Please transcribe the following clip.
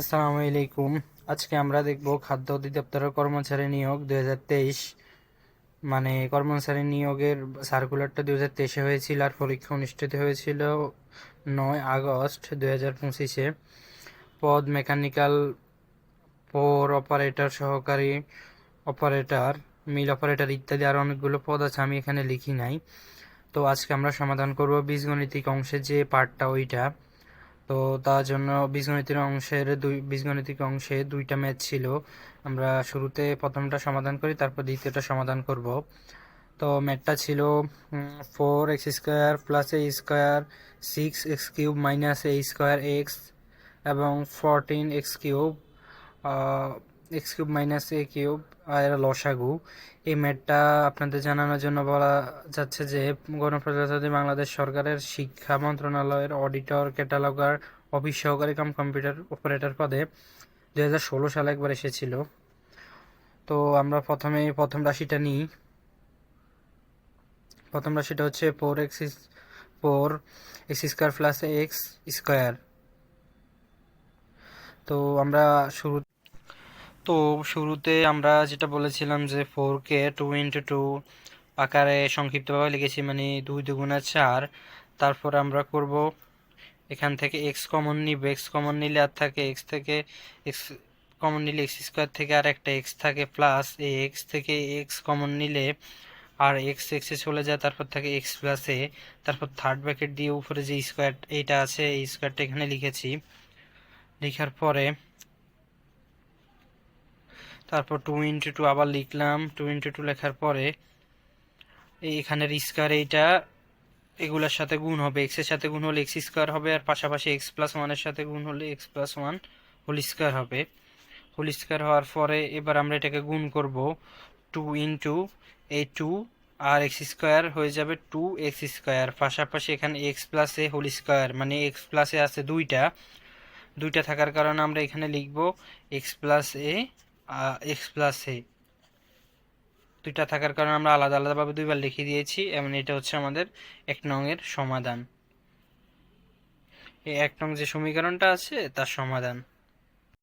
আসসালামু আলাইকুম। আজকে আমরা দেখব খাদ্য অধিদপ্তরের কর্মচারী নিয়োগ দু হাজার তেইশ। মানে কর্মচারী নিয়োগের সার্কুলারটা দুই হাজার তেইশে হয়েছিল আর পরীক্ষা অনুষ্ঠিত হয়েছিল নয় আগস্ট দুই হাজার পঁচিশে। পদ মেকানিক্যাল, পোর অপারেটর, সহকারী অপারেটর, মিল অপারেটর ইত্যাদি আরও অনেকগুলো পদ আছে, আমি এখানে লিখি নাই। তো আজকে আমরা সমাধান করব বীজগণিতিক অংশে যে পার্টটা ওইটা। তো তার জন্য বীজগণিতের অংশের দুই বীজগণিতিক অংশে দুইটা ম্যাথ ছিল। আমরা শুরুতে প্রথমটা সমাধান করি, তারপর দ্বিতীয়টা সমাধান করব। তো ম্যাথটা ছিল four x square plus a square six x cube minus a square x এবং fourteen x cube x cube minus a cube আর লসাগু। এই ম্যাথটা আপনাদের জানানোর জন্য বলা যাচ্ছে যে, গণপ্রজাতন্ত্রী বাংলাদেশ সরকারের শিক্ষা মন্ত্রণালয়ের অডিটর ক্যাটালগার অফিস সহকারী কাম কম্পিউটার অপারেটর পদে দু হাজার ষোলো সালে একবার এসেছিল। তো আমরা প্রথমে প্রথম রাশিটা নিই। প্রথম রাশিটা হচ্ছে four x four x square plus x square তো আমরা শুরু তো শুরুতে আমরা যেটা বলেছিলাম যে ফোর কে টু ইন্টু টু আকারে সংক্ষিপ্তভাবে লিখেছি মানে দুই দুগুণা চার। তারপর আমরা করব এখান থেকে এক্স কমন নিবে। এক্স কমন নিলে আর থাকে এক্স থেকে এক্স কমন নিলে এক্স স্কোয়ার থেকে আর একটা এক্স থাকে প্লাস এই এক্স থেকে এক্স কমন নিলে আর এক্স এক্সে চলে যায়, তারপর থাকে এক্স প্লাস এ তারপর থার্ড ব্র্যাকেট দিয়ে উপরে যে স্কোয়ার এইটা আছে, এই স্কোয়ারটা এখানে লিখেছি। লেখার পরে তারপর টু ইন্টু টু আবার লিখলাম টু ইন্টু টু লেখার পরে এখানের স্কোয়ার এইটা, এগুলোর সাথে গুণ হবে এক্সের সাথে গুণ হলে এক্স স্কোয়ার হবে আর পাশাপাশি এক্স প্লাস ওয়ানের সাথে গুণ হলে x plus one whole square হবে। হোল স্কোয়ার হওয়ার পরে এবার আমরা এটাকে গুণ করব টু ইন্টু এই টু আর এক্স স্কোয়ার হয়ে যাবে টু এক্স স্কোয়ার পাশাপাশি এখানে x plus a whole square মানে এক্স প্লাসে আছে দুইটা। দুইটা থাকার কারণে আমরা এখানে লিখব x plus a x plus দুইটা থাকার কারণে আমরা আলাদা আলাদাভাবে দুইবার লিখে দিয়েছি, এবং এটা হচ্ছে আমাদের এক নংয়ের সমাধান। এই এক নং যে সমীকরণটা আছে, তার সমাধান।